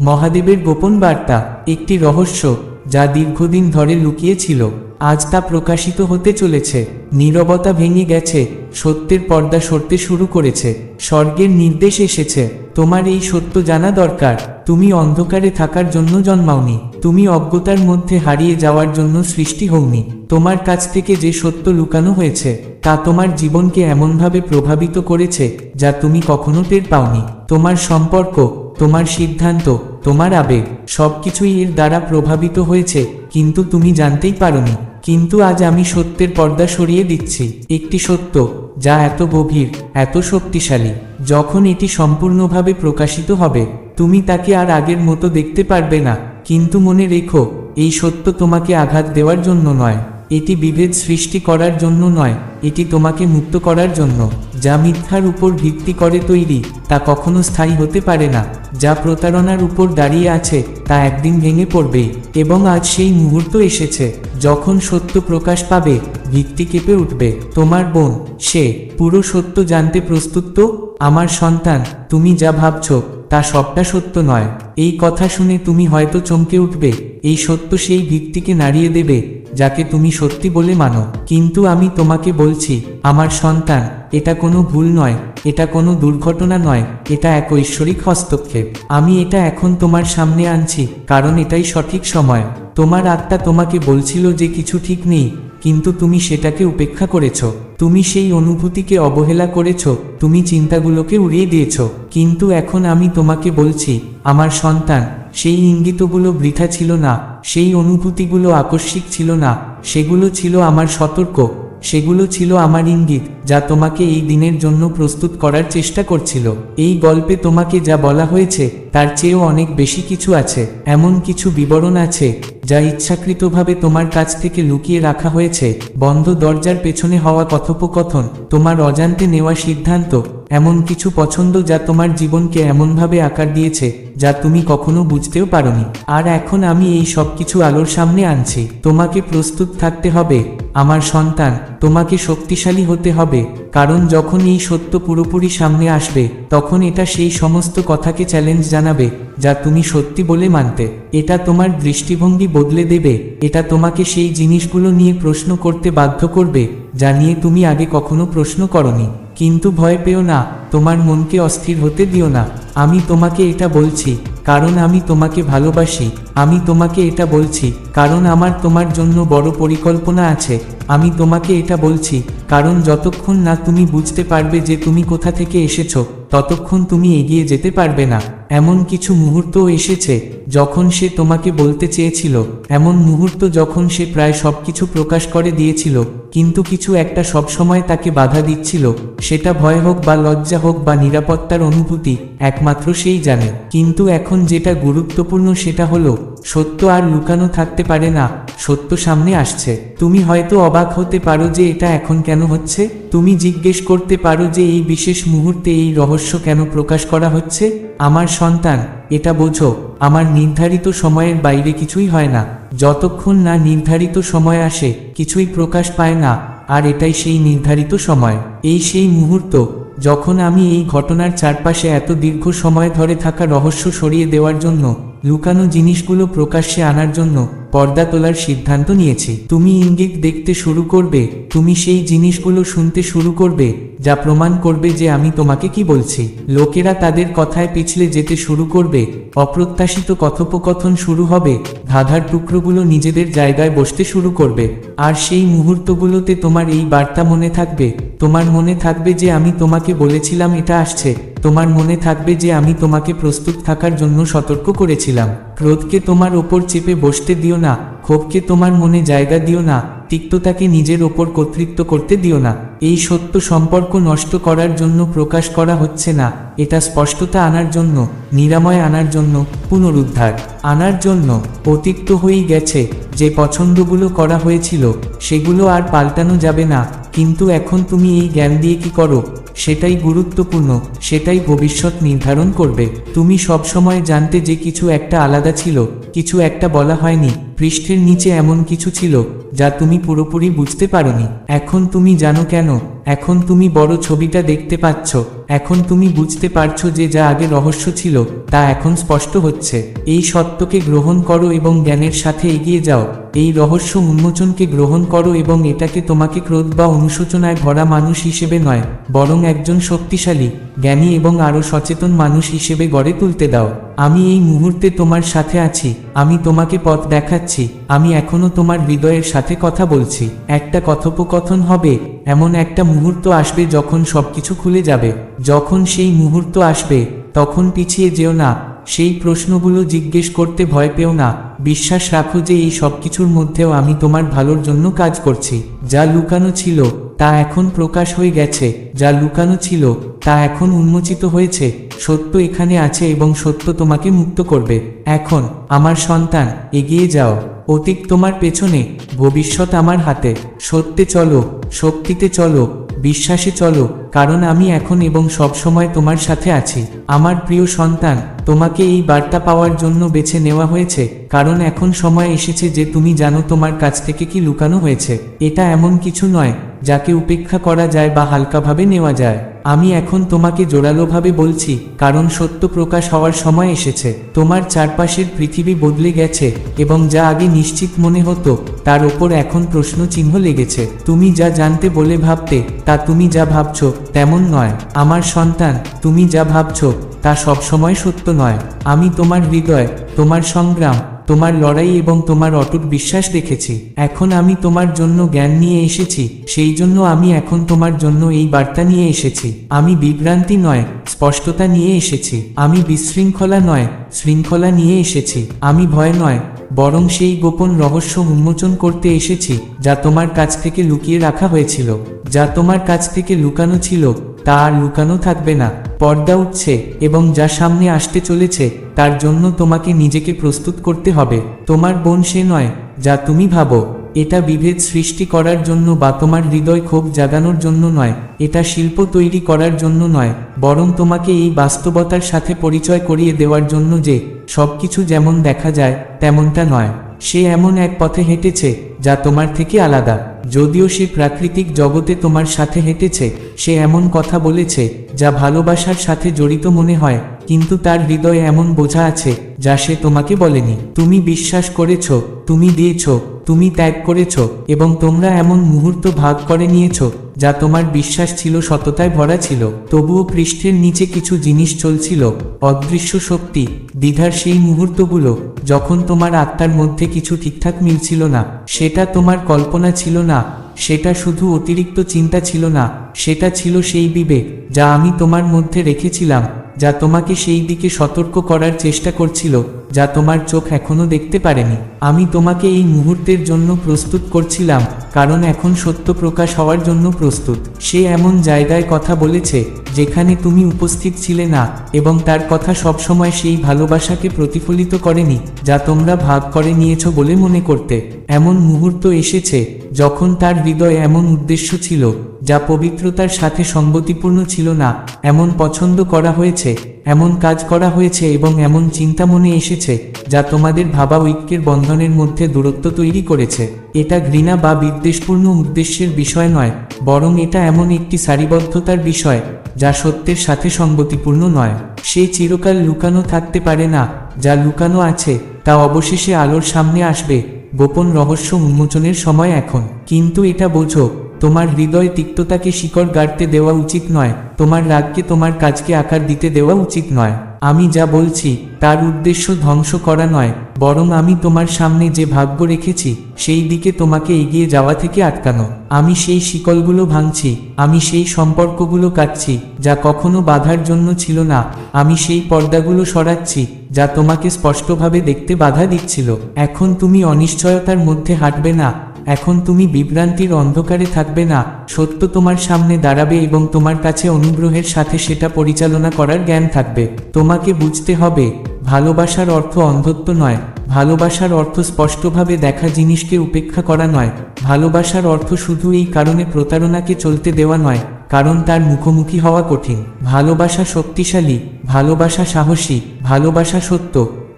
মহাদেবের গোপন বার্তা, একটি রহস্য, যা দীর্ঘদিন ধরে লুকিয়েছিল, আজ তা প্রকাশিত হতে চলেছে। নীরবতা ভেঙে গেছে, সত্যের পর্দা সরতে শুরু করেছে, স্বর্গের নির্দেশ এসেছে। তোমার এই সত্য জানা দরকার, তুমি অন্ধকারে থাকার জন্য জন্মাওনি, তুমি অজ্ঞতার মধ্যে হারিয়ে যাওয়ার জন্য সৃষ্টি হওনি। তোমার কাছ থেকে যে সত্য লুকানো হয়েছে, তা তোমার জীবনকে এমনভাবে প্রভাবিত করেছে, যা তুমি কখনো টের পাওনি। তোমার সম্পর্ক তোমার সিদ্ধান্ত, তোমার আবেগ, সবকিছুই এর দ্বারা প্রভাবিত হয়েছে, কিন্তু তুমি জানতেই পারোনি। কিন্তু আজ আমি সত্যের পর্দা সরিয়ে দিচ্ছি। একটি সত্য, যা এত গভীর, এত শক্তিশালী, যখন এটি সম্পূর্ণভাবে প্রকাশিত হবে, তুমি তাকে আর আগের মতো দেখতে পারবে না। কিন্তু মনে রেখো, এই সত্য তোমাকে আঘাত দেওয়ার জন্য নয়। এটি বিভেদ সৃষ্টি করার জন্য নয়, এটি তোমাকে মুক্ত করার জন্য। যা মিথ্যার উপর ভিত্তি করে তৈরি, তা কখনো স্থায়ী হতে পারে না। যা প্রতারণার উপর দাঁড়িয়ে আছে, তা একদিন ভেঙে পড়বেই এবং আজ সেই মুহূর্ত এসেছে, যখন সত্য প্রকাশ পাবে, ভিত্তি কেঁপে উঠবে। তোমার বোন, সে, পুরো সত্য জানতে প্রস্তুত তো? আমার সন্তান, তুমি যা ভাবছ, তা সবটা সত্য নয়। এই কথা শুনে তুমি হয়তো চমকে উঠবে, এই সত্য সেই ভিত্তিকে নাড়িয়ে দেবে যাকে তুমি সত্যি বলে মানো। কিন্তু আমি তোমাকে বলছি, আমার সন্তান, এটা কোনো ভুল নয়, এটা কোনো দুর্ঘটনা নয়, এটা এক ঐশ্বরিক হস্তক্ষেপ। আমি এটা এখন তোমার সামনে আনছি, কারণ এটাই সঠিক সময়। তোমার আত্মা তোমাকে বলছিল যে কিছু ঠিক নেই, কিন্তু তুমি সেটাকে উপেক্ষা করেছ। তুমি সেই অনুভূতিকে অবহেলা করেছ, তুমি চিন্তাগুলোকে উড়িয়ে দিয়েছ। কিন্তু এখন আমি তোমাকে বলছি, আমার সন্তান সেই ইঙ্গিতগুলো বৃথা ছিল না, সেই অনুভূতিগুলো আকস্মিক ছিল না, সেগুলো ছিল আমার সতর্ক, সেগুলো ছিল আমার ইঙ্গিত, যা তোমাকে এই দিনের জন্য প্রস্তুত করার চেষ্টা করছিল। এই গল্পে তোমাকে যা বলা হয়েছে, তার চেয়েও অনেক বেশি কিছু আছে, এমন কিছু বিবরণ আছে, যা ইচ্ছাকৃতভাবে তোমার কাছ থেকে লুকিয়ে রাখা হয়েছে। বন্ধ দরজার পেছনে হওয়া কথোপকথন, তোমার অজান্তে নেওয়া সিদ্ধান্ত এমন কিছু পছন্দ যা তোমার জীবনকে এমনভাবে আকার দিয়েছে, যা তুমি কখনো বুঝতেও পারোনি। আর এখন আমি এই সব কিছু আলোর সামনে আনছি। তোমাকে প্রস্তুত থাকতে হবে, আমার সন্তান, তোমাকে শক্তিশালী হতে হবে, কারণ যখন এই সত্য পুরোপুরি সামনে আসবে, তখন এটা সেই সমস্ত কথাকে চ্যালেঞ্জ জানাবে, যা তুমি সত্যি বলে মানতে। এটা তোমার দৃষ্টিভঙ্গি বদলে দেবে, এটা তোমাকে সেই জিনিসগুলো নিয়ে প্রশ্ন করতে বাধ্য করবে, যা নিয়ে তুমি আগে কখনো প্রশ্ন করনি। কিন্তু ভয় পেও না, তোমার মনকে অস্থির হতে দিও না। আমি তোমাকে এটা বলছি, কারণ আমি তোমাকে ভালোবাসি। আমি তোমাকে এটা বলছি, কারণ আমার তোমার জন্য বড় পরিকল্পনা আছে। আমি তোমাকে এটা বলছি, কারণ যতক্ষণ না তুমি বুঝতে পারবে যে তুমি কোথা থেকে এসেছ, ততক্ষণ তুমি এগিয়ে যেতে পারবে না। এমন কিছু মুহূর্ত এসেছে, যখন সে তোমাকে বলতে চেয়েছিল। এমন মুহূর্ত যখন সে প্রায় সবকিছু প্রকাশ করে দিয়েছিল, কিন্তু কিছু একটা সবসময় তাকে বাধা দিচ্ছিল। সেটা ভয় হোক বা লজ্জা হোক বা নিরাপত্তার অনুভূতি, একমাত্র সেই জানে। কিন্তু এখন যেটা গুরুত্বপূর্ণ সেটা হলো, সত্য আর লুকানো থাকতে পারে না, সত্য সামনে আসছে। তুমি হয়তো অবাক হতে পারো যে এটা এখন কেন হচ্ছে। তুমি জিজ্ঞেস করতে পারো যে এই বিশেষ মুহূর্তে এই রহস্য কেন প্রকাশ করা হচ্ছে। আমার সন্তান, এটা বোঝো, আমার নির্ধারিত সময়ের বাইরে কিছুই হয় না। যতক্ষণ না নির্ধারিত সময় আসে, কিছুই প্রকাশ পায় না, আর এটাই সেই নির্ধারিত সময়। এই সেই মুহূর্ত, যখন আমি এই ঘটনার চারপাশে এত দীর্ঘ সময় ধরে থাকা রহস্য সরিয়ে দেওয়ার জন্য, লুকানো জিনিসগুলো প্রকাশ্যে আনার জন্য পর্দা তোলার সিদ্ধান্ত নিয়েছি। তুমি ইঙ্গিত দেখতে শুরু করবে, তুমি সেই জিনিসগুলো শুনতে শুরু করবে, যা প্রমাণ করবে যে আমি তোমাকে কি বলছি। লোকেরা তাদের কথায় পিছলে যেতে শুরু করবে, অপ্রত্যাশিত কথোপকথন শুরু হবে, ধাঁধার টুকরোগুলো নিজেদের জায়গায় বসতে শুরু করবে। আর সেই মুহূর্তগুলোতে তোমার এই বার্তা মনে থাকবে, তোমার মনে থাকবে যে আমি তোমাকে বলেছিলাম এটা আসছে। তোমার মনে থাকবে যে আমি তোমাকে প্রস্তুত থাকার জন্য সতর্ক করেছিলাম। ক্রোধকে তোমার ওপর চেপে বসতে দিও না, ক্ষোভকে তোমার মনে জায়গা দিও না, তিক্ততাকে নিজের ওপর কর্তৃত্ব করতে দিও না। এই সত্য সম্পর্ক নষ্ট করার জন্য প্রকাশ করা হচ্ছে না, এটা স্পষ্টতা আনার জন্য, নিরাময় আনার জন্য, পুনরুদ্ধার আনার জন্য। অতিক্ত হয়েই গেছে, যে পছন্দগুলো করা হয়েছিল, সেগুলো আর পাল্টানো যাবে না, কিন্তু এখন তুমি এই জ্ঞান দিয়ে কি করো? সেটাই গুরুত্বপূর্ণ, সেটাই ভবিষ্যৎ নির্ধারণ করবে। তুমি সবসময় জানতে যে কিছু একটা আলাদা ছিল, কিছু একটা বলা হয়নি। পৃষ্ঠের নিচে এমন কিছু ছিল যা তুমি পুরোপুরি বুঝতে পারোনি। এখন তুমি জানো কেন? এখন তুমি বড় ছবিটা দেখতে পাচ্ছ। এখন তুমি বুঝতে পারছ যে যা আগে রহস্য ছিল, তা এখন স্পষ্ট হচ্ছে। এই সত্যকে গ্রহণ করো এবং জ্ঞানের সাথে এগিয়ে যাও। এই রহস্য উন্মোচনকে গ্রহণ করো এবং এটাকে তোমাকে ক্রোধ বা অনুশোচনায় ভরা মানুষ হিসেবে নয়, বরং একজন শক্তিশালী। জ্ঞানী এবং আরও সচেতন মানুষ হিসেবে গড়ে তুলতে দাও। আমি এই মুহূর্তে তোমার সাথে আছি। আমি তোমাকে পথ দেখাচ্ছি। আমি এখনও তোমার হৃদয়ের সাথে কথা বলছি। একটা কথোপকথন হবে। এমন একটা মুহূর্ত আসবে যখন সবকিছু খুলে যাবে। যখন সেই মুহূর্ত আসবে, তখন পিছিয়ে যেও না। সেই প্রশ্নগুলো জিজ্ঞেস করতে ভয় পেও না। বিশ্বাস রাখো যে এই সব কিছুর মধ্যেও আমি তোমার ভালোর জন্য কাজ করছি। যা লুকানো ছিল, তা এখন প্রকাশ হয়ে গেছে। যা লুকানো ছিল তা এখন উন্মোচিত হয়েছে, সত্য এখানে আছে এবং সত্য তোমাকে মুক্ত করবে। এখন, আমার সন্তান, এগিয়ে যাও। অতীত তোমার পেছনে, ভবিষ্যৎ আমার হাতে। সত্যে চলো, শক্তিতে চলো, বিশ্বাসে চলো, কারণ আমি এখন এবং সব সময় তোমার সাথে আছি। আমার প্রিয় সন্তান, তোমাকে এই বার্তা পাওয়ার জন্য বেছে নেওয়া হয়েছে। কারণ এখন সময় এসেছে যে তুমি জানো তোমার কাছ থেকে কি লুকানো হয়েছে। এটা এমন কিছু নয়, যাকে উপেক্ষা করা যায় বা হালকাভাবে নেওয়া যায়। আমি এখন তোমাকে জোরালোভাবে বলছি, কারণ সত্য প্রকাশ হওয়ার সময় এসেছে। তোমার চারপাশের পৃথিবী বদলে গেছে, এবং যা আগে নিশ্চিত মনে হতো, তার ওপর এখন প্রশ্ন চিহ্ন লেগেছে। তুমি যা জানতে বলে ভাবতে, তা তুমি যা ভাবছ, তেমন নয়। আমার সন্তান, তুমি যা ভাবছ, তা সবসময় সত্য নয়। আমি তোমার হৃদয়, তোমার সংগ্রাম তোমার লড়াই এবং তোমার অটুট বিশ্বাস দেখেছি। এখন আমি তোমার জন্য জ্ঞান নিয়ে এসেছি, সেই জন্য আমি এখন তোমার জন্য এই বার্তা নিয়ে এসেছি। আমি বিভ্রান্তি নয়, স্পষ্টতা নিয়ে এসেছি। আমি বিশৃঙ্খলা নয়, শৃঙ্খলা নিয়ে এসেছি। আমি ভয় নয়, বরং সেই গোপন রহস্য উন্মোচন করতে এসেছি, যা তোমার কাছ থেকে লুকিয়ে রাখা হয়েছিল, যা তোমার কাছ থেকে লুকানো ছিল। তা আর লুকানো থাকবে না। পর্দা উঠছে এবং যা সামনে আসতে চলেছে, তার জন্য তোমাকে নিজেকে প্রস্তুত করতে হবে। তোমার বোন সে নয়, যা তুমি ভাবো। এটা বিভেদ সৃষ্টি করার জন্য বা তোমার হৃদয় ক্ষোভ জাগানোর জন্য নয়, এটা শিল্প তৈরি করার জন্য নয়, বরং তোমাকে এই বাস্তবতার সাথে পরিচয় করিয়ে দেওয়ার জন্য যে সবকিছু যেমন দেখা যায়, তেমনটা নয়। সে এমন এক পথে হেঁটেছে যা তোমার থেকে আলাদা। যদিও সে প্রাকৃতিক জগতে তোমার সাথে হেঁটেছে, সে এমন কথা বলেছে যা ভালোবাসার সাথে জড়িত মনে হয়, কিন্তু তার হৃদয়ে এমন বোঝা আছে যা সে তোমাকে বলেনি। তুমি বিশ্বাস করেছ, তুমি দিয়েছ, তুমি ত্যাগ করেছ, এবং তোমরা এমন মুহূর্ত ভাগ করে নিয়েছ যা তোমার বিশ্বাস ছিল, সততায় ভরা ছিল। তবুও পৃষ্ঠের নিচে কিছু জিনিস চলছিল। অদৃশ্য শক্তি, দ্বিধার সেই মুহূর্তগুলো, যখন তোমার আত্মার মধ্যে কিছু ঠিকঠাক মিলছিল না। সেটা তোমার কল্পনা ছিল না। সেটা শুধু অতিরিক্ত চিন্তা ছিল না। সেটা ছিল সেই বিবেক, যা আমি তোমার মধ্যে রেখেছিলাম। যা তোমাকে সেই দিকে সতর্ক করার চেষ্টা করছিল, যা তোমার চোখ এখনও দেখতে পারেনি। আমি তোমাকে এই মুহূর্তের জন্য প্রস্তুত করছিলাম, কারণ এখন সত্য প্রকাশ হওয়ার জন্য প্রস্তুত। সে এমন জায়গায় কথা বলেছে, যেখানে তুমি উপস্থিত ছিলে না, এবং তার কথা সবসময় সেই ভালোবাসাকে প্রতিফলিত করেনি, যা তোমরা ভাগ করে নিয়েছ বলে মনে করতে। এমন মুহূর্ত এসেছে, যখন তার হৃদয়ে এমন উদ্দেশ্য ছিল যা পবিত্রতার সাথে সঙ্গতিপূর্ণ ছিল না, এমন পছন্দ করা হয়েছে, এমন কাজ করা হয়েছে এবং এমন চিন্তা মনে এসেছে, যা তোমাদের ভাবা ঐক্যের বন্ধনের মধ্যে দূরত্ব তৈরি করেছে। এটা ঘৃণা বা বিদ্বেষপূর্ণ উদ্দেশ্যের বিষয় নয়, বরং এটা এমন একটি সারিবদ্ধতার বিষয়, যা সত্যের সাথে সঙ্গতিপূর্ণ নয়। সে চিরকাল লুকানো থাকতে পারে না, যা লুকানো আছে, তা অবশেষে আলোর সামনে আসবে, গোপন রহস্য উন্মোচনের সময় এখন। কিন্তু এটা বোঝো তোমার হৃদয় তিক্ততাকে শিকড় গাড়তে দেওয়া উচিত নয়, তোমার রাগকে তোমার কাজকে আকার দিতে দেওয়া উচিত নয়। আমি যা বলছি, তার উদ্দেশ্য ধ্বংস করা নয়, বরং আমি তোমার সামনে যে ভাগ্য রেখেছি, সেই দিকে তোমাকে এগিয়ে যাওয়া থেকে আটকানো। আমি সেই শিকলগুলো ভাঙছি, আমি সেই সম্পর্কগুলো কাটছি, যা কখনো বাধার জন্য ছিল না। আমি সেই পর্দাগুলো সরাচ্ছি, যা তোমাকে স্পষ্টভাবে দেখতে বাধা দিচ্ছিল। এখন তুমি অনিশ্চয়তার মধ্যে হাঁটবে না এখন তুমি বিভ্রান্তির অন্ধকারে থাকবে না, সত্য তোমার সামনে দাঁড়াবে এবং তোমার কাছে অনুগ্রহের সাথে সেটা পরিচালনা করার জ্ঞান থাকবে। তোমাকে বুঝতে হবে, ভালোবাসার অর্থ অন্ধত্ব নয়। ভালোবাসার অর্থ স্পষ্টভাবে দেখা জিনিসকে উপেক্ষা করা নয়। ভালোবাসার অর্থ শুধু এই কারণে প্রতারণাকে চলতে দেওয়া নয়, কারণ তার মুখোমুখি হওয়া কঠিন। ভালোবাসা শক্তিশালী, ভালোবাসা সাহসী, ভালোবাসা সত্য,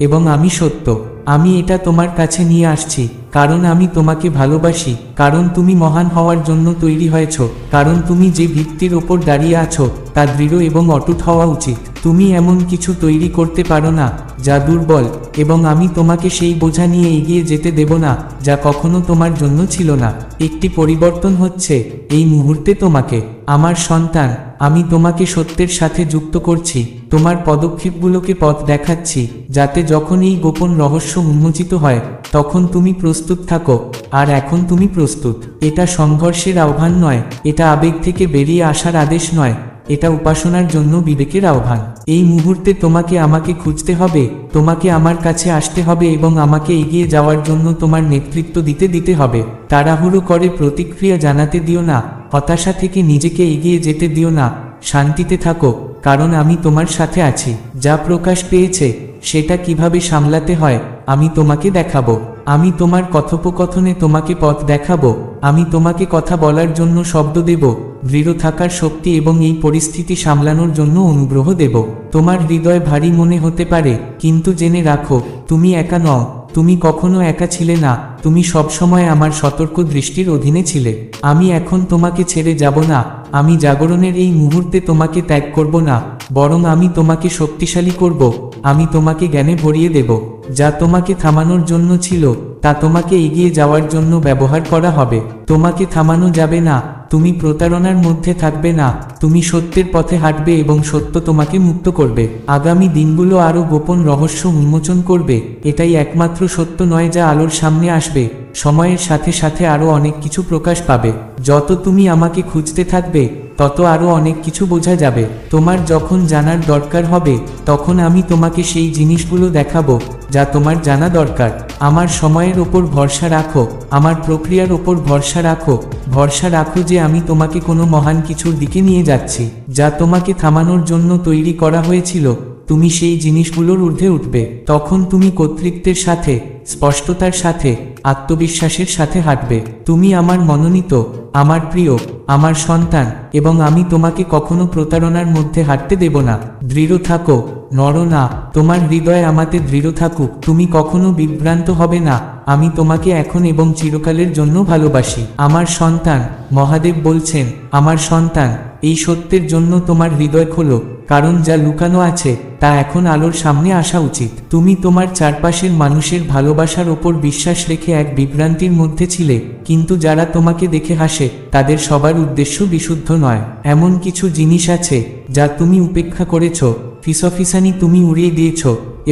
এবং আমি সত্য। আমি এটা তোমার কাছে নিয়ে আসছি, কারণ আমি তোমাকে ভালোবাসি, কারণ তুমি মহান হওয়ার জন্য তৈরি হয়েছ, কারণ তুমি যে ভিত্তির ওপর দাঁড়িয়ে আছো, তা দৃঢ় এবং অটুট হওয়া উচিত। তুমি এমন কিছু তৈরি করতে পারো না যা দুর্বল, এবং আমি তোমাকে সেই বোঝা নিয়ে এগিয়ে যেতে দেব না, যা কখনো তোমার জন্য ছিল না। একটি পরিবর্তন হচ্ছে এই মুহূর্তে তোমাকে। আমার সন্তান, আমি তোমাকে সত্যের সাথে যুক্ত করছি। তোমার পদক্ষেপগুলোকে পথ দেখাচ্ছি, যাতে যখন এই গোপন রহস্য উন্মোচিত হয়, তখন তুমি প্রস্তুত থাকো। আর এখন তুমি প্রস্তুত। এটা সংঘর্ষের আহ্বান নয়, এটা আবেগ থেকে বেরিয়ে আসার আদেশ নয়। এটা উপাসনার জন্য বিবেকের আহ্বান। এই মুহূর্তে তোমাকে আমাকে খুঁজতে হবে, তোমাকে আমার কাছে আসতে হবে এবং আমাকে এগিয়ে যাওয়ার জন্য তোমার নেতৃত্ব দিতে দিতে হবে। তাড়াহুড়ো করে প্রতিক্রিয়া জানাতে দিও না, হতাশা থেকে নিজেকে এগিয়ে যেতে দিও না, শান্তিতে থাকো, কারণ আমি তোমার সাথে আছি। যা প্রকাশ পেয়েছে, সেটা কীভাবে সামলাতে হয়, আমি তোমাকে দেখাবো। আমি তোমার কথোপকথনে তোমাকে পথ দেখাবো, আমি তোমাকে কথা বলার জন্য শব্দ দেব, দৃঢ় থাকার শক্তি এবং এই পরিস্থিতি সামলানোর জন্য অনুগ্রহ দেব। তোমার হৃদয় ভারী মনে হতে পারে, কিন্তু জেনে রাখো, তুমি একা নও। তুমি কখনো একা ছিলে না, তুমি সবসময় আমার সতর্ক দৃষ্টির অধীনে ছিলে। আমি এখন তোমাকে ছেড়ে যাব না, আমি জাগরণের এই মুহূর্তে তোমাকে ত্যাগ করব না, বরং আমি তোমাকে শক্তিশালী করব, আমি তোমাকে জ্ঞানে ভরিয়ে দেব। যা তোমাকে থামানোর জন্য ছিল, তা তোমাকে এগিয়ে যাওয়ার জন্য ব্যবহার করা হবে। তোমাকে থামানো যাবে না তুমি প্রতারণার মধ্যে থাকবে না, তুমি সত্যের পথে হাঁটবে এবং সত্য তোমাকে মুক্ত করবে। আগামী দিনগুলো আরও গোপন রহস্য উন্মোচন করবে, এটাই একমাত্র সত্য নয় যা আলোর সামনে আসবে। সময়ের সাথে সাথে আরও অনেক কিছু প্রকাশ পাবে। যত তুমি আমাকে খুঁজতে থাকবে, তত আরও অনেক কিছু বোঝা যাবে। তোমার যখন জানার দরকার হবে, তখন আমি তোমাকে সেই জিনিসগুলো দেখাবো, যা তোমার জানা দরকার। আমার সময়ের ওপর ভরসা রাখো, আমার প্রক্রিয়ার ওপর ভরসা রাখো ভরসা রাখো যে আমি তোমাকে কোনো মহান কিছুর দিকে নিয়ে যাচ্ছি, যা তোমাকে থামানোর জন্য তৈরি করা হয়েছিল। তুমি সেই জিনিসগুলোর ঊর্ধ্বে উঠবে। তখন তুমি কর্তৃত্বের সাথে, স্পষ্টতার সাথে, আত্মবিশ্বাসের সাথে হাঁটবে। তুমি আমার মনোনীত, আমার প্রিয়, আমার সন্তান, এবং আমি তোমাকে কখনো প্রতারণার মধ্যে হাঁটতে দেব না। দৃঢ় থাকো নর না, তোমার হৃদয় আমাতে দৃঢ় থাকুক। তুমি কখনো বিভ্রান্ত হবে না, আমি তোমাকে এখন এবং চিরকালের জন্য ভালোবাসি। আমার সন্তান, মহাদেব বলছেন, আমার সন্তান এই সত্যের জন্য তোমার হৃদয় খোলো, কারণ যা লুকানো আছে, তা এখন আলোর সামনে আসা উচিত। তুমি তোমার চারপাশের মানুষের ভালোবাসার ওপর বিশ্বাস রেখে এক বিভ্রান্তির মধ্যে ছিলে, কিন্তু যারা তোমাকে দেখে হাসে, তাদের সবার উদ্দেশ্য বিশুদ্ধ নয়। এমন কিছু জিনিস আছে, যা তুমি উপেক্ষা করেছ ফিসফিসানি তুমি উড়িয়ে দিয়েছ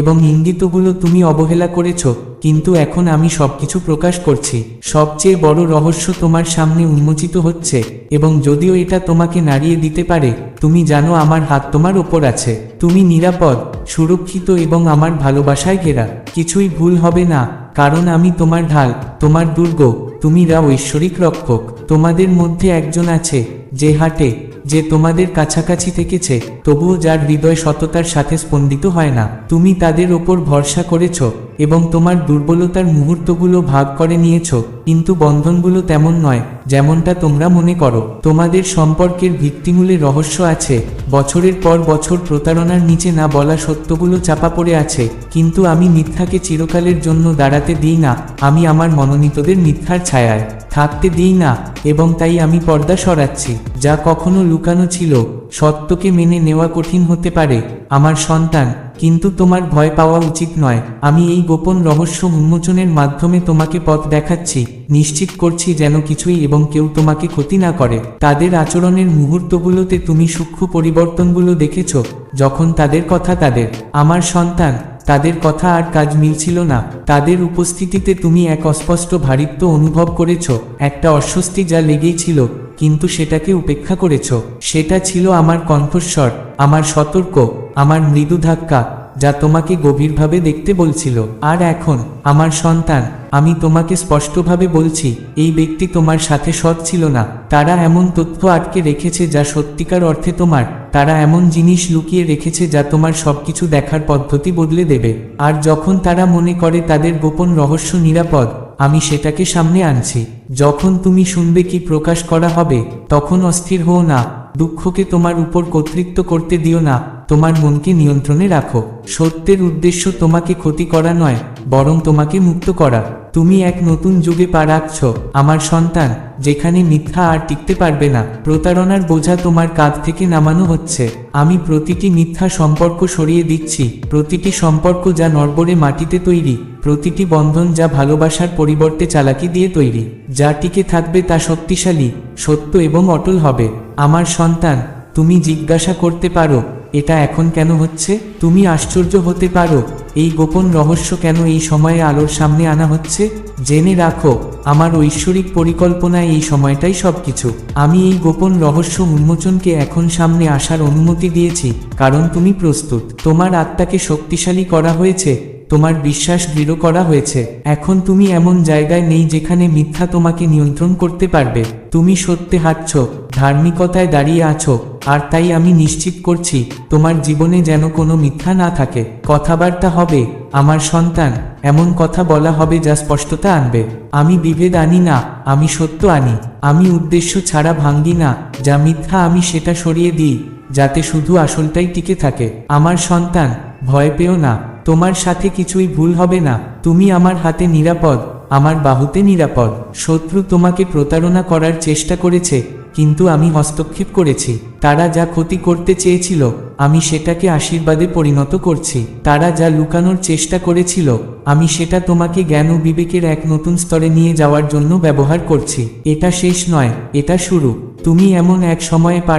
এবং ইঙ্গিতগুলো তুমি অবহেলা করেছ, কিন্তু এখন আমি সবকিছু প্রকাশ করছি। সবচেয়ে বড় রহস্য তোমার সামনে উন্মোচিত হচ্ছে, এবং যদিও এটা তোমাকে নাড়িয়ে দিতে পারে, তুমি জানো আমার হাত তোমার ওপর আছে। তুমি নিরাপদ, সুরক্ষিত এবং আমার ভালোবাসায় ঘেরা। কিছুই ভুল হবে না, কারণ আমি তোমার ঢাল, তোমার দুর্গ, তুমি রা ঐশ্বরিক রক্ষক। তোমাদের মধ্যে একজন আছে, যে হাটে যে তোমাদের কাছাকাছি থেকেছে, তবুও যার হৃদয় সততার সাথে স্পন্দিত হয় না, তুমি তাদের ওপর ভরসা করেছ এবং তোমার দুর্বলতার মুহূর্তগুলো ভাগ করে নিয়েছ, কিন্তু বন্ধনগুলো তেমন নয়। যেমনটা তোমরা মনে করো। তোমাদের সম্পর্কের ভিত্তিমূলে রহস্য আছে। বছরের পর বছর প্রতারণার নিচে না বলা সত্যগুলো চাপা পড়ে আছে। কিন্তু আমি মিথ্যাকে চিরকালের জন্য দাঁড়াতে দিই না। আমি আমার মনোনীতদের মিথ্যার ছায়ায় থাকতে দিই না। এবং তাই আমি পর্দা সরাচ্ছি। যা কখনো লুকানো ছিল। সত্যকে মেনে নেওয়া কঠিন হতে পারে। আমার সন্তান, কিন্তু তোমার ভয় পাওয়া উচিত নয়। আমি এই গোপন রহস্য উন্মোচনের মাধ্যমে তোমাকে পথ দেখাচ্ছি। নিশ্চিত করছি যেন কিছুই এবং কেউ তোমাকে ক্ষতি না করে। তাদের আচরণের মুহূর্তগুলোতে তুমি সূক্ষ্ম পরিবর্তনগুলো দেখেছ, যখন তাদের কথা তাদের। আমার সন্তান, তাদের কথা আর কাজ মিলছিল না। তাদের উপস্থিতিতে তুমি এক অস্পষ্ট ভারিত্ব অনুভব করেছ, একটা অস্বস্তি যা লেগেই ছিল। কিন্তু সেটাকে উপেক্ষা করেছ। সেটা ছিল আমার কণ্ঠস্বর, আমার সতর্ক, আমার মৃদু ধাক্কা, যা তোমাকে গভীরভাবে দেখতে বলছিল। আর এখন, আমার সন্তান, আমি তোমাকে স্পষ্টভাবে বলছি, এই ব্যক্তি তোমার সাথে সৎ ছিল না। তারা এমন তথ্য আটকে রেখেছে যা সত্যিকার অর্থে তোমার। তারা এমন জিনিস লুকিয়ে রেখেছে যা তোমার সবকিছু দেখার পদ্ধতি বদলে দেবে। আর যখন তারা মনে করে তাদের গোপন রহস্য নিরাপদ আমি সেটাকে সামনে আনছি। যখন তুমি শুনবে কি প্রকাশ করা হবে, তখন অস্থির হও না, দুঃখকে তোমার উপর কর্তৃত্ব করতে দিও না, তোমার মনকে নিয়ন্ত্রণে রাখো। সত্যের উদ্দেশ্য তোমাকে ক্ষতি করা নয়, বরং তোমাকে মুক্ত করা। তুমি এক নতুন যুগে পা রাখছ, আমার সন্তান, যেখানে মিথ্যা আর টিকতে পারবে না। প্রতারণার বোঝা তোমার কাঁধ থেকে নামানো হচ্ছে। আমি প্রতিটি মিথ্যা সম্পর্ক সরিয়ে দিচ্ছি, প্রতিটি সম্পর্ক যা নরবরে মাটিতে তৈরি, প্রতিটি বন্ধন যা ভালোবাসার পরিবর্তে চালাকি দিয়ে তৈরি। যা টিকে থাকবে তা শক্তিশালী, সত্য এবং অটল হবে। আমার সন্তান, তুমি জিজ্ঞাসা করতে পারো এটা এখন কেন হচ্ছে? তুমি আশ্চর্য হতে পারো। এই গোপন রহস্য কেন এই সময়ে আলোর সামনে আনা হচ্ছে? জেনে রাখো, আমার ঐশ্বরিক পরিকল্পনায় এই সময়টাই সব কিছু আমি এই গোপন রহস্য উন্মোচনকে এখন সামনে আসার অনুমতি দিয়েছি, কারণ তুমি প্রস্তুত। তোমার আত্মাকে শক্তিশালী করা হয়েছে তোমার বিশ্বাস দৃঢ় করা হয়েছে। এখন তুমি এমন জায়গায় নেই যেখানে মিথ্যা তোমাকে নিয়ন্ত্রণ করতে পারবে। তুমি সত্যে হাঁটছ, ধার্মিকতায় দাঁড়িয়ে আছো, আর তাই আমি নিশ্চিত করছি, তোমার জীবনে যেন কোনো মিথ্যা না থাকে। কথাবার্তা হবে, আমার সন্তান, এমন কথা বলা হবে যা স্পষ্টতা আনবে। আমি বিভেদ আনি না, আমি সত্য আনি। আমি উদ্দেশ্য ছাড়া ভাঙ্গি না, যা মিথ্যা আমি সেটা সরিয়ে দিই, যাতে শুধু আসলটাই টিকে থাকে। আমার সন্তান, ভয় পেও না। তোমার সাথে কিছুই ভুল হবে না, তুমি আমার হাতে নিরাপদ, আমার বাহুতে নিরাপদ। শত্রু তোমাকে প্রতারণা করার চেষ্টা করেছে, কিন্তু আমি হস্তক্ষেপ করেছি। তারা যা ক্ষতি করতে চেয়েছিল, আমি সেটাকে আশীর্বাদে পরিণত করছি। তারা যা লুকানোর চেষ্টা করেছিল, আমি সেটা তোমাকে জ্ঞান ও বিবেকের এক নতুন স্তরে নিয়ে যাওয়ার জন্য ব্যবহার করছি। এটা শেষ নয়, এটা শুরু। তুমি এমন এক সময়ে পা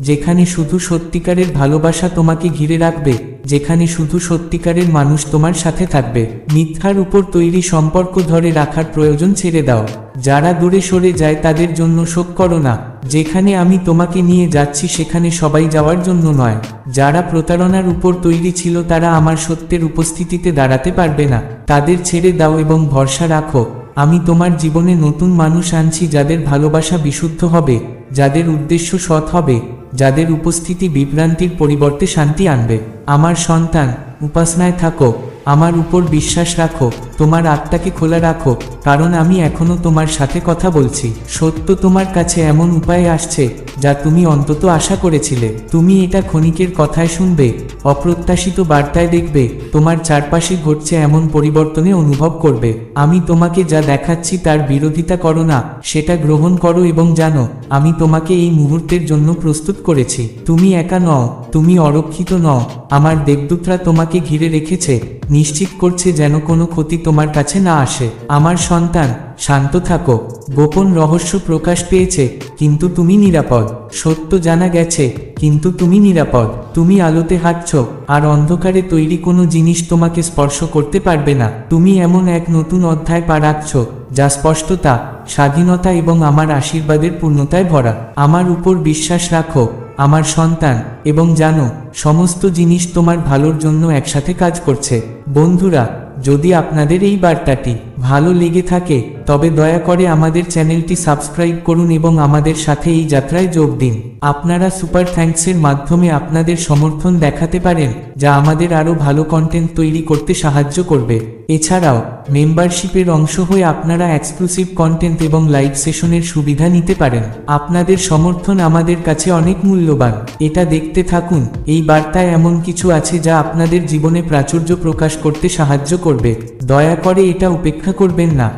যেখানে শুধু সত্যিকারের ভালোবাসা তোমাকে ঘিরে রাখবে, যেখানে শুধু সত্যিকারের মানুষ তোমার সাথে থাকবে। মিথ্যার উপর তৈরি সম্পর্ক ধরে রাখার প্রয়োজন ছেড়ে দাও। যারা দূরে সরে যায় তাদের জন্য শোক করো না। যেখানে আমি তোমাকে নিয়ে যাচ্ছি সেখানে সবাই যাওয়ার জন্য নয়। যারা প্রতারণার উপর তৈরি ছিল তারা আমার সত্যের উপস্থিতিতে দাঁড়াতে পারবে না। তাদের ছেড়ে দাও এবং ভরসা রাখো। আমি তোমার জীবনে নতুন মানুষ আনছি যাদের ভালোবাসা বিশুদ্ধ হবে, যাদের উদ্দেশ্য সৎ হবে, যাদের উপস্থিতি বিভ্রান্তির পরিবর্তে শান্তি আনবে। আমার সন্তান, উপাসনায় থাকো। আমার উপর বিশ্বাস রাখো। তোমার আত্মাকে খোলা রাখো, কারণ আমি এখনও তোমার সাথে কথা বলছি। সত্য তোমার কাছে এমন উপায়ে আসছে, যা তুমি অন্তত আশা করেছিলে। তুমি এটা ক্ষণিকের কথায় শুনবে, অপ্রত্যাশিত বার্তায় দেখবে, তোমার চারপাশে ঘটছে এমন পরিবর্তনে অনুভব করবে। আমি তোমাকে যা দেখাচ্ছি তার বিরোধিতা করো না, সেটা গ্রহণ করো এবং জানো, আমি তোমাকে এই মুহূর্তের জন্য প্রস্তুত করেছি। তুমি একা নও, তুমি অরক্ষিত নও, আমার দেবদূতরা তোমাকে ঘিরে রেখেছে, নিশ্চিত করছে যেন কোনো ক্ষতি তোমার কাছে না আসে। আমার সন্তান, শান্ত থাকো। গোপন রহস্য প্রকাশ পেয়েছে, কিন্তু তুমি নিরাপদ। সত্য জানা গেছে, কিন্তু তুমি নিরাপদ। তুমি আলোতে হাঁটছ, আর অন্ধকারে তৈরি কোনো জিনিস তোমাকে স্পর্শ করতে পারবে না। তুমি এমন এক নতুন অধ্যায় পা রাখছ, যা স্পষ্টতা, স্বাধীনতা এবং আমার আশীর্বাদের পূর্ণতায় ভরা। আমার উপর বিশ্বাস রাখো, আমার সন্তান, এবং জানো, সমস্ত জিনিস তোমার ভালোর জন্য একসাথে কাজ করছে। বন্ধুরা যদি আপনাদের এই বার্তাটি ভালো লেগে থাকে তবে দয়া করে আমাদের চ্যানেলটি সাবস্ক্রাইব করুন এবং আমাদের সাথে এই যাত্রায় যোগ দিন। আপনারা সুপার থ্যাঙ্কসের মাধ্যমে আপনাদের সমর্থন দেখাতে পারেন, যা আমাদের আরও ভালো কন্টেন্ট তৈরি করতে সাহায্য করবে। এছাড়াও মেম্বারশিপের অংশ হয়ে আপনারা এক্সক্লুসিভ কন্টেন্ট এবং লাইভ সেশনের সুবিধা নিতে পারেন। আপনাদের সমর্থন আমাদের কাছে অনেক মূল্যবান। এটা দেখতে থাকুন, এই বার্তায় এমন কিছু আছে যা আপনাদের জীবনে প্রাচুর্য প্রকাশ করতে সাহায্য করবে। দয়া করে এটা উপেক্ষা করবেন না।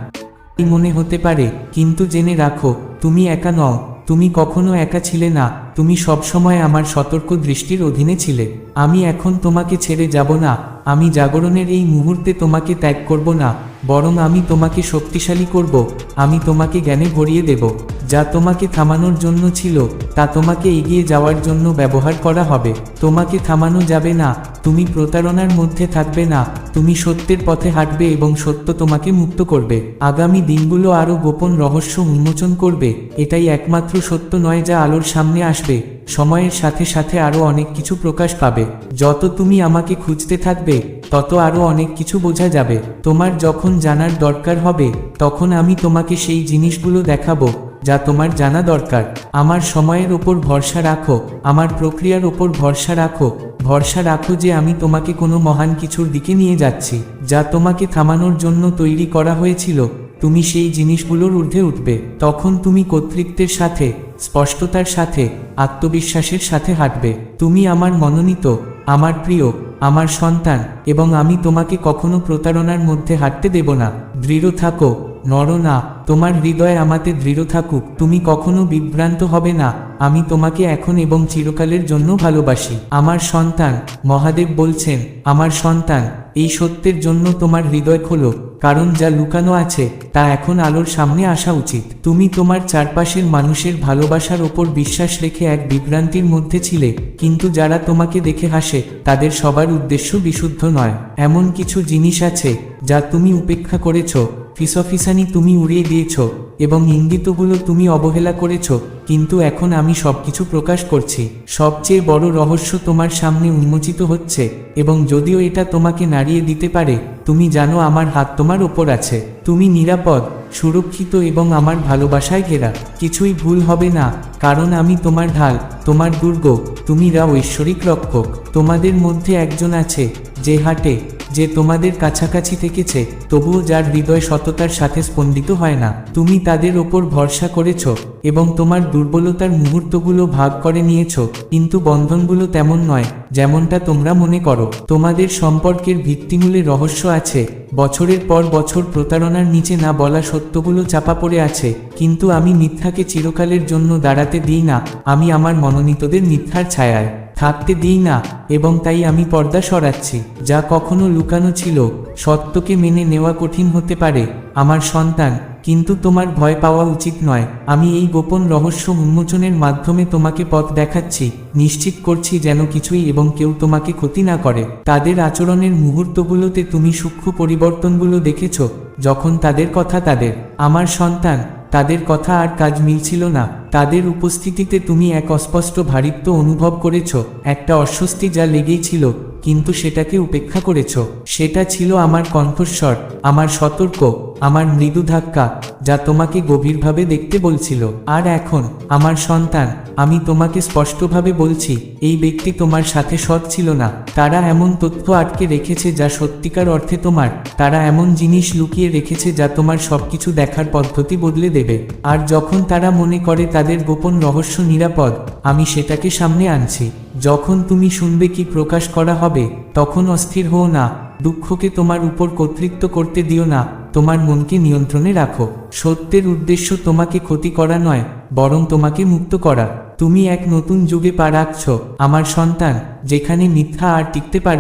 মনে হতে পারে, কিন্তু জেনে রাখো, তুমি একা নও, তুমি কখনো একা ছিলে না, তুমি সবসময় আমার সতর্ক দৃষ্টির অধীনে ছিলে। আমি এখন তোমাকে ছেড়ে যাব না, আমি জাগরণের এই মুহূর্তে তোমাকে ত্যাগ করব না, বরং আমি তোমাকে শক্তিশালী করব, আমি তোমাকে জ্ঞানে ভরিয়ে দেব। যা তোমাকে থামানোর জন্য ছিল, তা তোমাকে এগিয়ে যাওয়ার জন্য ব্যবহার করা হবে। তোমাকে থামানো যাবে না, তুমি প্রতারণার মধ্যে থাকবে না, তুমি সত্যের পথে হাঁটবে এবং সত্য তোমাকে মুক্ত করবে। আগামী দিনগুলো আরও গোপন রহস্য উন্মোচন করবে, এটাই একমাত্র সত্য নয় যা আলোর সামনে আসবে, সময়ের সাথে সাথে আরও অনেক কিছু প্রকাশ পাবে। যত তুমি আমাকে খুঁজতে থাকবে, তত আরও অনেক কিছু বোঝা যাবে। তোমার যখন জানার দরকার হবে, তখন আমি তোমাকে সেই জিনিসগুলো দেখাবো। যা তোমার জানা দরকার। আমার সময়ের ওপর ভরসা রাখো, আমার প্রক্রিয়ার ওপর ভরসা রাখো ভরসা রাখো যে আমি তোমাকে কোনো মহান কিছুর দিকে নিয়ে যাচ্ছি, যা তোমাকে থামানোর জন্য তৈরি করা হয়েছিল। তুমি সেই জিনিসগুলোর ঊর্ধ্বে উঠবে। তখন তুমি কর্তৃত্বের সাথে, স্পষ্টতার সাথে, আত্মবিশ্বাসের সাথে হাঁটবে। তুমি আমার মনোনীত, আমার প্রিয়, আমার সন্তান, এবং আমি তোমাকে কখনো প্রতারণার মধ্যে হাঁটতে দেব না। দৃঢ় থাকো নর না। তোমার হৃদয় আমাতে দৃঢ় থাকুক, তুমি কখনো বিভ্রান্ত হবে না, আমি তোমাকে এখন এবং চিরকালের জন্য ভালোবাসি। আমার সন্তান, মহাদেব বলছেন, আমার সন্তান, এই সত্যের জন্য তোমার হৃদয় খোলো, কারণ যা লুকানো আছে, তা এখন আলোর সামনে আসা উচিত। তুমি তোমার চারপাশের মানুষের ভালোবাসার ওপর বিশ্বাস রেখে এক বিভ্রান্তির মধ্যে ছিলে, কিন্তু যারা তোমাকে দেখে হাসে, তাদের সবার উদ্দেশ্য বিশুদ্ধ নয়। এমন কিছু জিনিস আছে, যা তুমি উপেক্ষা করেছ। ফিসফিসানি তুমি উড়িয়ে দিয়েছ এবং ইঙ্গিতগুলো তুমি অবহেলা করেছ, কিন্তু এখন আমি সবকিছু প্রকাশ করছি। সবচেয়ে বড় রহস্য তোমার সামনে উন্মোচিত হচ্ছে, এবং যদিও এটা তোমাকে নাড়িয়ে দিতে পারে, তুমি জানো আমার হাত তোমার ওপর আছে। তুমি নিরাপদ, সুরক্ষিত এবং আমার ভালোবাসায় ঘেরা। কিছুই ভুল হবে না, কারণ আমি তোমার ঢাল, তোমার দুর্গ, তুমি রা ঐশ্বরিক রক্ষক। তোমাদের মধ্যে একজন আছে, যে হাটে যে তোমাদের কাছাকাছি থেকেছে, তবুও যার হৃদয় সততার সাথে স্পন্দিত হয় না, তুমি তাদের ওপর ভরসা করেছ এবং তোমার দুর্বলতার মুহূর্তগুলো ভাগ করে নিয়েছ, কিন্তু বন্ধনগুলো তেমন নয়, যেমনটা তোমরা মনে করো। তোমাদের সম্পর্কের ভিত্তিমূলে রহস্য আছে, বছরের পর বছর প্রতারণার নিচে না বলা সত্যগুলো চাপা পড়ে আছে, কিন্তু আমি মিথ্যাকে চিরকালের জন্য দাঁড়াতে দিই না, আমি আমার মনোনীতদের মিথ্যার ছায়ায়। থাকতে দিই না, এবং তাই আমি পর্দা সরাচ্ছি, যা কখনো লুকানো ছিল, সত্যকে মেনে নেওয়া কঠিন হতে পারে, আমার সন্তান, কিন্তু তোমার ভয় পাওয়া উচিত নয়, আমি এই গোপন রহস্য উন্মোচনের মাধ্যমে তোমাকে পথ দেখাচ্ছি, নিশ্চিত করছি যেন কিছুই এবং কেউ তোমাকে ক্ষতি না করে, তাদের আচরণের মুহূর্তগুলোতে তুমি সূক্ষ্ম পরিবর্তনগুলো দেখেছ, যখন তাদের কথা তাদের, আমার সন্তান তাদের কথা আর কাজ মিলছিল না। তাদের উপস্থিতিতে তুমি এক অস্পষ্ট ভারিত্ব অনুভব করেছ, একটা অস্বস্তি যা লেগেই ছিল কিন্তু সেটাকে উপেক্ষা করেছ। সেটা ছিল আমার কণ্ঠস্বর, আমার সতর্ক, আমার মৃদু ধাক্কা, যা তোমাকে গভীরভাবে দেখতে বলছিল। আর এখন, আমার সন্তান আমি তোমাকে স্পষ্টভাবে বলছি, এই ব্যক্তি তোমার সাথে সৎ ছিল না। তারা এমন তথ্য আটকে রেখেছে যা সত্যিকার অর্থে তোমার। তারা এমন জিনিস লুকিয়ে রেখেছে যা তোমার সবকিছু দেখার পদ্ধতি বদলে দেবে। আর যখন তারা মনে করে তাদের গোপন রহস্য নিরাপদ, আমি সেটাকে সামনে আনছি। যখন তুমি শুনবে কি প্রকাশ করা হবে, তখন অস্থির হও না। দুঃখকে তোমার উপর কর্তৃত্ব করতে দিও না। তোমার মনকে নিয়ন্ত্রণে রাখো। সত্যের উদ্দেশ্য তোমাকে ক্ষতি করা নয়, বরং তোমাকে মুক্ত করা। তুমি এক নতুন যুগে পা রাখছ। আমার সন্তান, যেখানে মিথ্যা আর টিকতে পারবে